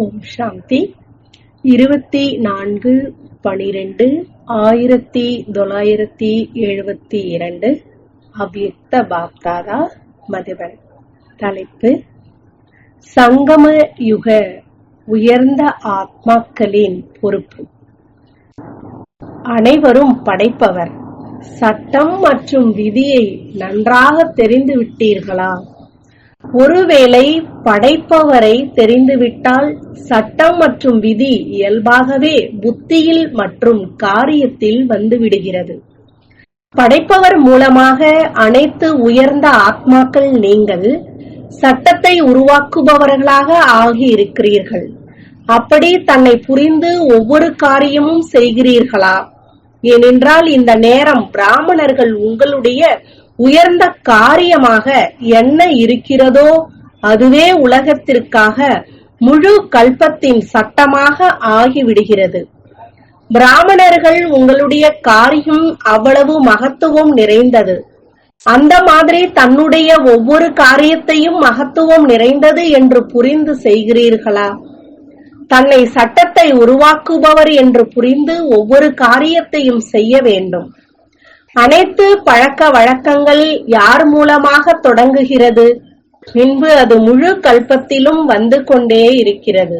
ஓம் சாந்தி. இருபத்தி நான்கு பனிரெண்டு ஆயிரத்தி தொள்ளாயிரத்தி எழுபத்தி இரண்டு. அவ்யுக்த பாப்தாதா மதுவன் தலைப்பு சங்கம யுக உயர்ந்த ஆத்மாக்களின் பொறுப்பு. அனைவரும் படைப்பவர் சட்டம் மற்றும் விதியை நன்றாக தெரிந்து விட்டீர்களா? ஒருவேளை படைப்பவரை தெரிந்துவிட்டால் சட்டம் மற்றும் விதி இயல்பாகவே புத்தியில் மற்றும் காரியத்தில் வந்துவிடுகிறது. படைப்பவர் மூலமாக அனைத்து உயர்ந்த ஆத்மாக்கள் நீங்கள் சட்டத்தை உருவாக்குபவர்களாக ஆகியிருக்கிறீர்கள். அப்படி தன்னை புரிந்து ஒவ்வொரு காரியமும் செய்கிறீர்களா? ஏனென்றால் இந்த நேரம் பிராமணர்கள் உங்களுடைய உயர்ந்த காரியமாக என்ன இருக்கிறதோ அதுவே உலகத்திற்காக முழு கல்பத்தின் சட்டமாக ஆகிவிடுகிறது. பிராமணர்கள் உங்களுடைய காரியம் அவ்வளவு மகத்துவம் நிறைந்தது. அந்த மாதிரி தன்னுடைய ஒவ்வொரு காரியத்தையும் மகத்துவம் நிறைந்தது என்று புரிந்து செய்கிறீர்களா? தன்னை சட்டத்தை உருவாக்குபவர் என்று புரிந்து ஒவ்வொரு காரியத்தையும் செய்ய வேண்டும். அனைத்து பழக்க வழக்கங்கள் யார் மூலமாக தொடங்குகிறது? பின்பு அது முழு கல்பத்திலும் வந்து கொண்டே இருக்கிறது.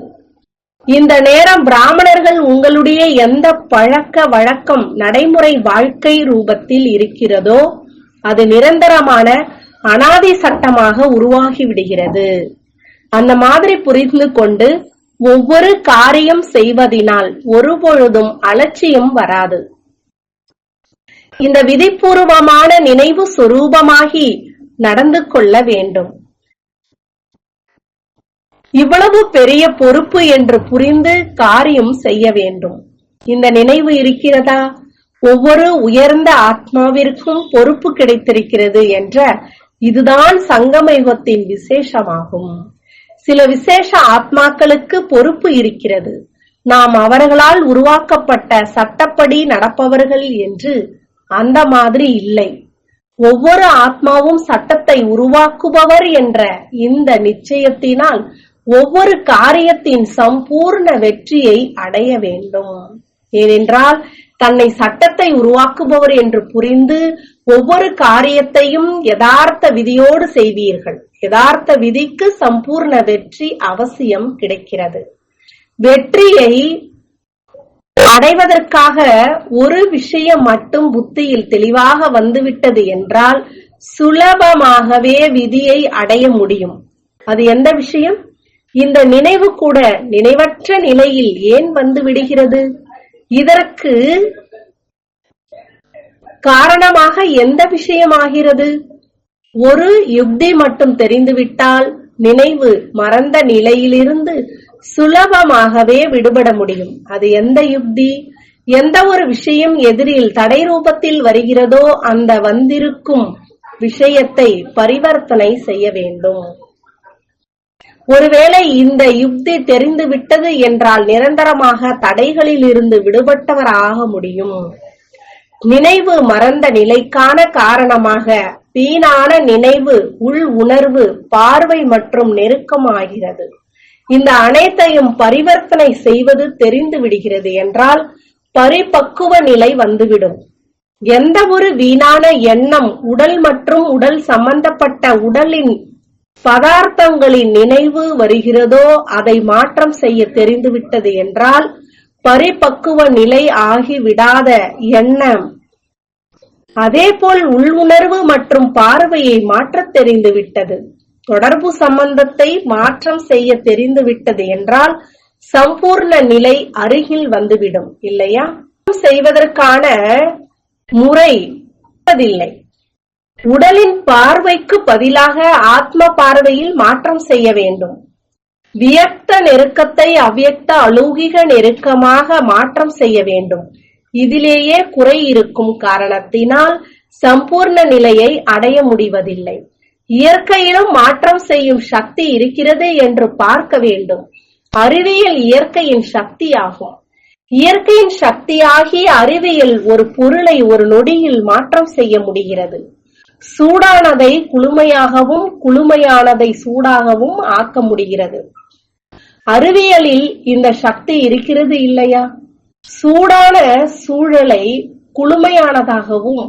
இந்த நேரம் பிராமணர்கள் உங்களுடைய எந்த பழக்க வழக்கம் நடைமுறை வாழ்க்கை ரூபத்தில் இருக்கிறதோ அது நிரந்தரமான அனாதி சட்டமாக உருவாகிவிடுகிறது அந்த மாதிரி புரிந்து கொண்டு ஒவ்வொரு காரியம் செய்வதினால் ஒருபொழுதும் அலட்சியம் வராது. இந்த விதிபூர்வமான நினைவு சொரூபமாகி நடந்து கொள்ள வேண்டும். இவ்வளவு பெரிய பொறுப்பு என்று புரிந்து காரியம் செய்ய வேண்டும். இந்த நினைவு இருக்கிறதா? ஒவ்வொரு உயர்ந்த ஆத்மாவிற்கும் பொறுப்பு கிடைத்திருக்கிறது என்ற இதுதான் சங்கமயுகத்தின் விசேஷமாகும். சில விசேஷ ஆத்மாக்களுக்கு பொறுப்பு இருக்கிறது. நாம் அவர்களால் உருவாக்கப்பட்ட சட்டப்படி நடப்பவர்கள் என்று அந்த மாதிரி இல்லை. ஒவ்வொரு ஆத்மாவும் சட்டத்தை உருவாக்குபவர் என்ற இந்த நிச்சயத்தினால் ஒவ்வொரு காரியத்தின் சம்பூர்ண வெற்றியை அடைய வேண்டும். ஏனென்றால் தன்னை சட்டத்தை உருவாக்குபவர் என்று புரிந்து ஒவ்வொரு காரியத்தையும் யதார்த்த விதியோடு செய்வீர்கள். யதார்த்த விதிக்கு சம்பூர்ண வெற்றி அவசியம் கிடைக்கிறது. வெற்றியை அடைவதற்காக ஒரு விஷயம் மட்டும் புத்தியில் தெளிவாக வந்துவிட்டது என்றால் சுலபமாகவே விதியை அடைய முடியும். அது எந்த விஷயம்? இந்த நினைவு கூட நினைவற்ற நிலையில் ஏன் வந்து விடுகிறது? இதற்கு காரணமாக எந்த விஷயமாகிறது? ஒரு யுக்தி மட்டும் தெரிந்துவிட்டால் நினைவு மறந்த நிலையிலிருந்து சுலபமாகவே விடுபட முடியும். அது எந்த யுக்தி? எந்த ஒரு விஷயம் எதிரில் தடை ரூபத்தில் வருகிறதோ அந்த வந்திருக்கும் விஷயத்தை பரிவர்த்தனை செய்ய வேண்டும். ஒருவேளை இந்த யுக்தி தெரிந்து விட்டது என்றால் நிரந்தரமாக தடைகளில் இருந்து விடுபட்டவராக முடியும். நினைவு மறந்த நிலைக்கான காரணமாக வீணான நினைவு உள் உணர்வு பார்வை மற்றும் நெருக்கமாகிறது. இந்த அனைத்தையும் பரிவர்த்தனை செய்வது தெரிந்து விடுகிறது என்றால் பரிபக்குவ நிலை வந்துவிடும். எந்த ஒரு வீணான எண்ணம் உடல் மற்றும் உடல் சம்பந்தப்பட்ட உடலின் பதார்த்தங்களின் நினைவு வருகிறதோ அதை மாற்றம் செய்ய தெரிந்துவிட்டது என்றால் பரிபக்குவ நிலை ஆகிவிடாத எண்ணம். அதேபோல் உள்ளுணர்வு மற்றும் பார்வையை மாற்றத் தெரிந்துவிட்டது. தொடர்பு சம்பந்தத்தை மாற்றம் செய்ய தெரிந்துவிட்டது என்றால் சம்பூர்ண நிலை அருகில் வந்துவிடும் இல்லையா? செய்வதற்கான முறை இல்லை உடலின் பார்வைக்கு பதிலாக ஆத்ம பார்வையில் மாற்றம் செய்ய வேண்டும். வியக்த நெருக்கத்தை அவ்வியக்த அலௌகிக நெருக்கமாக மாற்றம் செய்ய வேண்டும். இதிலேயே குறை இருக்கும் காரணத்தினால் சம்பூர்ண நிலையை அடைய முடிவதில்லை. இயற்கையிலும் மாற்றம் செய்யும் சக்தி இருக்கிறது என்று பார்க்க வேண்டும். அறிவியல் இயற்கையின் சக்தியாகும். இயற்கையின் சக்தியாகி அறிவியல் ஒரு பொருளை ஒரு நொடியில் மாற்றம் செய்ய முடிகிறது. சூடானதை குளுமையாகவும் குளுமையானதை சூடாகவும் ஆக்க முடிகிறது. அறிவியலில் இந்த சக்தி இருக்கிறது இல்லையா? சூடான சூழலை குளுமையானதாகவும்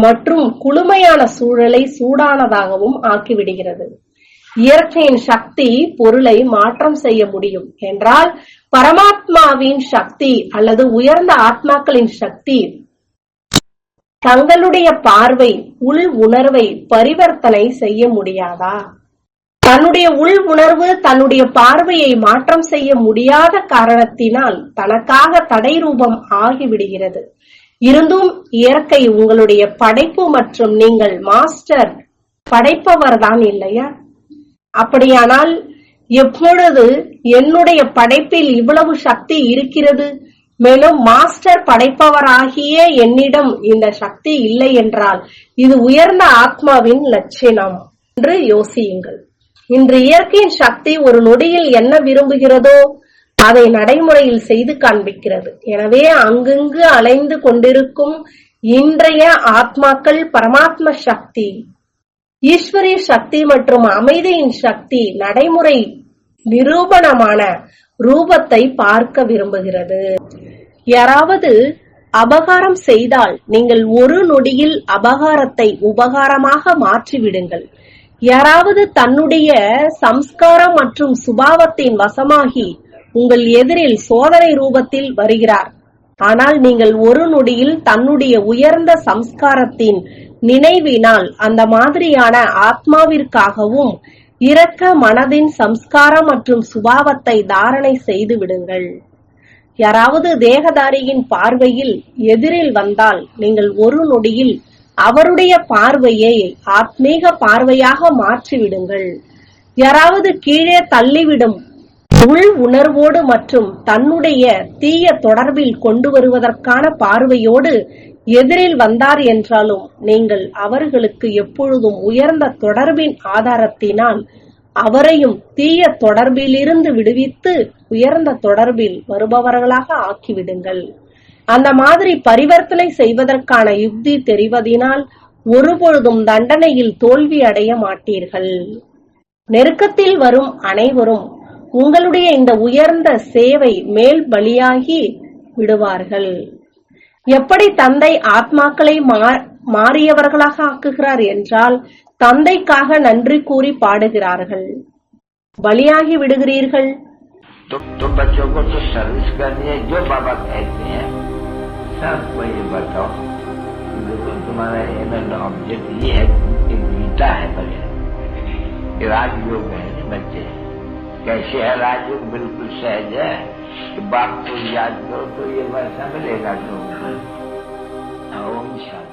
மற்றும் குளுமையான சூழலை சூடானதாகவும் ஆக்கிவிடுகிறது. இயற்கையின் சக்தி பொருளை மாற்றம் செய்ய முடியும். என்றால் பரமாத்மாவின் சக்தி அல்லது உயர்ந்த ஆத்மாக்களின் சக்தி தங்களுடைய பார்வை உள் உணர்வை பரிவர்த்தனை செய்ய முடியாதா? தன்னுடைய உள் உணர்வு தன்னுடைய பார்வையை மாற்றம் செய்ய முடியாத காரணத்தினால் தனக்காக தடை ரூபம் ஆகிவிடுகிறது. இருந்தும் இயற்கை உங்களுடைய படைப்பு மற்றும் நீங்கள் மாஸ்டர் படைப்பவர் தான் இல்லையா? அப்படியானால் எப்பொழுது என்னுடைய படைப்பில் இவ்வளவு சக்தி இருக்கிறது? மேலும் மாஸ்டர் படைப்பவராகிய என்னிடம் இந்த சக்தி இல்லை என்றால் இது உயர்ந்த ஆத்மாவின் லட்சணம் என்று யோசியுங்கள். இன்று இயற்கையின் சக்தி ஒரு நொடியில் என்ன விரும்புகிறதோ அதை நடைமுறையில் செய்து காண்பிக்கிறது. எனவே அங்கங்கு அலைந்து கொண்டிருக்கும் இன்றைய ஆத்மாக்கள் பரமாத்ம சக்தி ஈஸ்வரிய சக்தி மற்றும் அமைதியின் சக்தி நடைமுறை நிரூபணமான ரூபத்தை பார்க்க விரும்புகிறது. யாராவது அபகாரம் செய்தால் நீங்கள் ஒரு நொடியில் அபகாரத்தை உபகாரமாக மாற்றிவிடுங்கள். யாராவது தன்னுடைய சம்ஸ்காரம் மற்றும் சுபாவத்தின் வசமாகி உங்கள் எதிரில் சோதனை ரூபத்தில் வருகிறார். ஆனால் நீங்கள் ஒரு நொடியில் தன்னுடைய உயர்ந்த சம்ஸ்காரத்தின் நினைவினால் அந்த மாதிரியான ஆத்மாவிற்காகவும் இரக்க மனதின் சம்ஸ்காரம் மற்றும் சுபாவத்தை தாரணை செய்து விடுங்கள். யாராவது தேகதாரியின் பார்வையில் எதிரில் வந்தால் நீங்கள் ஒரு நொடியில் அவருடைய பார்வையை ஆத்மீக பார்வையாக மாற்றிவிடுங்கள். யாராவது கீழே தள்ளிவிடும் உள் உணர்வோடு மற்றும் தன்னுடைய தீய தொடர்பில் கொண்டு வருவதற்கான பார்வையோடு எதிரில் வந்தார் என்றாலும் நீங்கள் அவர்களுக்கு எப்பொழுதும் உயர்ந்த தொடர்பின் ஆதாரத்தினால் அவரையும் தீய தொடர்பிலிருந்து விடுவித்து உயர்ந்த தொடர்பில் வருபவர்களாக ஆக்கிவிடுங்கள். அந்த மாதிரி பரிவர்த்தனை செய்வதற்கான யுக்தி தெரிவதினால் ஒருபொழுதும் தண்டனையில் தோல்வி அடைய மாட்டீர்கள். நெருக்கத்தில் வரும் அனைவரும் உங்களுடைய இந்த உயர்ந்த சேவை மேல் பலியாகி விடுவார்கள். எப்படி தந்தை ஆத்மாக்களை மாறியவர்களாக ஆக்குகிறார் என்றால் தந்தைக்காக நன்றி கூறி பாடுகிறார்கள் பலியாகி விடுகிறீர்கள் तो, तो बच्चों को तो सर्विस करनी है जो बाबा कहते हैं सबको ये बताओ देखो तुम्हारा एनल ऑब्जेक्ट ये है कि गीता है बड़े कि राजयोग है बच्चे कैसे है राजयोग बिल्कुल सहज है कि बाप को याद करो तो ये वैसा मिलेगा तुमको ओम शांति